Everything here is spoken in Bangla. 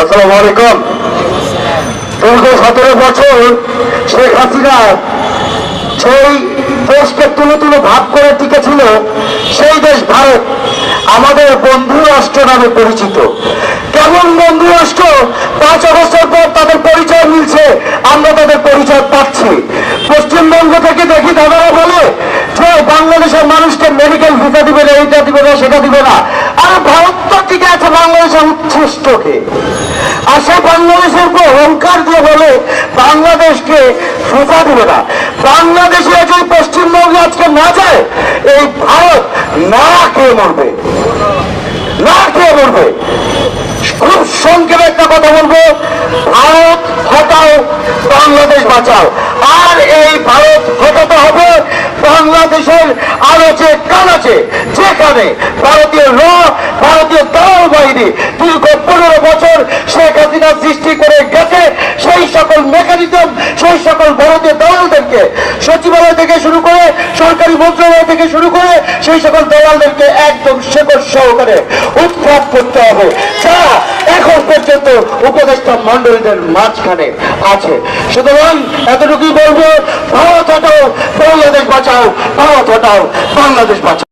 আসসালামু আলাইকুম। দীর্ঘ সতেরো বছর শেখ হাসিনা সেই দেশকে তুলে তুলে ভাগ করে টিকেছিল, সেই দেশ ভারত আমাদের বন্ধু রাষ্ট্র নামে পরিচিত। কেমন বন্ধু রাষ্ট্র? পাঁচ অবস্থর পর তাদের পরিচয় মিলছে, আমরা তাদের পরিচয় পাচ্ছি। পশ্চিমবঙ্গ থেকে দেখি দাদারা বলে যে, বাংলাদেশের মানুষকে মেডিকেল ভিসা দিবে না, এইটা দিবে না, সেটা দিবে না আর ভারত তো ঠিক আছে বাংলাদেশের আর সে বাংলাদেশের উপর অহংকার দিয়ে বলে বাংলাদেশকে সোজা দিবে না। বাংলাদেশে যদি পশ্চিমবঙ্গে আজকে না যায়, এই ভারত না খেয়ে মরবে। না খেয়ে মরবে। খুব সংক্ষেপে একটা কথা বলব। ভারত হটাও, বাংলাদেশ বাঁচাও। আর এই ভারত হটাতে হবে বাংলাদেশের আলোচে কানাচে যেখানে ভারতীয় র ভারতীয় দল বাহিনী দীর্ঘ পনেরো বছর শেখ হাসিনা সৃষ্টি করে গেছে সেই মেকানিজম সেই সকল ভারতীয় দলদেরকে সচিবালয় থেকে শুরু করে, সরকারি মন্ত্রণালয় থেকে শুরু করে, সেই সকল দলালদেরকে একদম শেকড় সহকারে উৎখাত করতে হবে। যা এখন পর্যন্ত উপদেষ্টা মন্ডলীদের মাঝখানে আছে। সুতরাং এতটুকুই বলব, ভারত হটাও, বাংলাদেশ বাঁচাও, ভারত হটাও, বাংলাদেশ বাঁচাও।